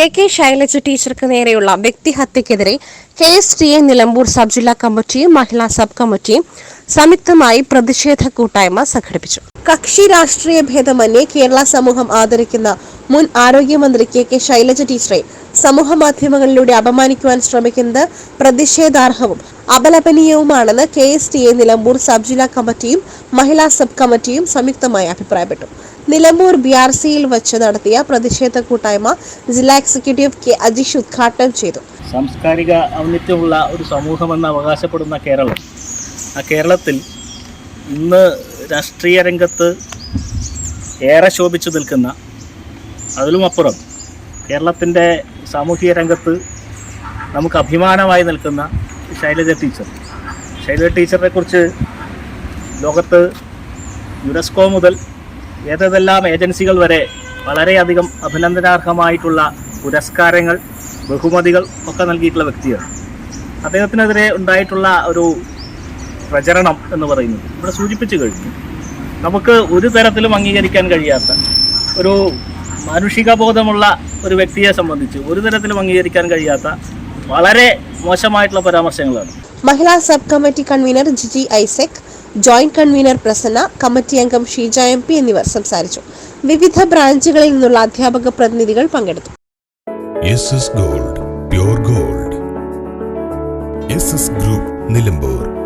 K K Shailaja ടീച്ചർക്ക് നേരെയുള്ള വ്യക്തിഹത്യക്കെതിരെ K S T A Nilambur sub ജില്ലാ കമ്മിറ്റിയും മഹിളാ സബ് കമ്മിറ്റിയും സംയുക്തമായി പ്രതിഷേധ കൂട്ടായ്മ സംഘടിപ്പിച്ചു. കക്ഷി രാഷ്ട്രീയ ഭേദമന്യേ കേരള സമൂഹം ആദരിക്കുന്ന മുൻ ആരോഗ്യമന്ത്രി കെ കെ ശൈലജ ടീച്ചറെ സമൂഹ മാധ്യമങ്ങളിലൂടെ അപമാനിക്കുവാൻ ശ്രമിക്കുന്നത് പ്രതിഷേധാർഹവും അപലപനീയവുമാണെന്ന് K S T A Nilambur sub ജില്ലാ കമ്മിറ്റിയും മഹിളാ സബ് കമ്മിറ്റിയും സംയുക്തമായി അഭിപ്രായപ്പെട്ടു. നിലമ്പൂർ ബി ആർ സിയിൽ വെച്ച് നടത്തിയ പ്രതിഷേധ കൂട്ടായ്മ ജില്ലാ എക്സിക്യൂട്ടീവ് കെ അജീഷ് ഉദ്ഘാടനം ചെയ്തു. സാംസ്കാരിക ഔന്നിത്യമുള്ള ഒരു സമൂഹമെന്ന് അവകാശപ്പെടുന്ന കേരളം. ആ കേരളത്തിൽ ഇന്ന് രാഷ്ട്രീയ രംഗത്ത് ഏറെ ശോഭിച്ചു നിൽക്കുന്ന അതിലുമപ്പുറം കേരളത്തിന്റെ സാമൂഹിക രംഗത്ത് നമുക്ക് അഭിമാനമായി നിൽക്കുന്ന ശൈലജ ടീച്ചർ. ശൈലജ ടീച്ചറിനെ കുറിച്ച് ലോകത്ത് യുനെസ്കോ മുതൽ ഏതെല്ലാം ഏജൻസികൾ വരെ വളരെയധികം അഭിനന്ദനാർഹമായിട്ടുള്ള പുരസ്കാരങ്ങൾ ബഹുമതികൾ ഒക്കെ നൽകിയിട്ടുള്ള വ്യക്തിയാണ്. അദ്ദേഹത്തിനെതിരെ ഉണ്ടായിട്ടുള്ള ഒരു പ്രചരണം എന്ന് പറയുന്നത് ഇവിടെ സൂചിപ്പിച്ചു കഴിഞ്ഞു. നമുക്ക് ഒരു തരത്തിലും അംഗീകരിക്കാൻ കഴിയാത്ത ഒരു മാനുഷിക ബോധമുള്ള ഒരു വ്യക്തിയെ സംബന്ധിച്ച് ഒരു തരത്തിലും അംഗീകരിക്കാൻ കഴിയാത്ത വളരെ മോശമായിട്ടുള്ള പരാമർശങ്ങളാണ്. മഹിളാ sub committee convener Jiji Isaac joint convener Prasanna committee അംഗം ഷീജ എം പി എന്നിവർ സംസാരിച്ചു. വിവിധ ബ്രാഞ്ചുകളിൽ നിന്നുള്ള അധ്യാപക പ്രതിനിധികൾ പങ്കെടുത്തു. Gold pure gold. Group Nilambur.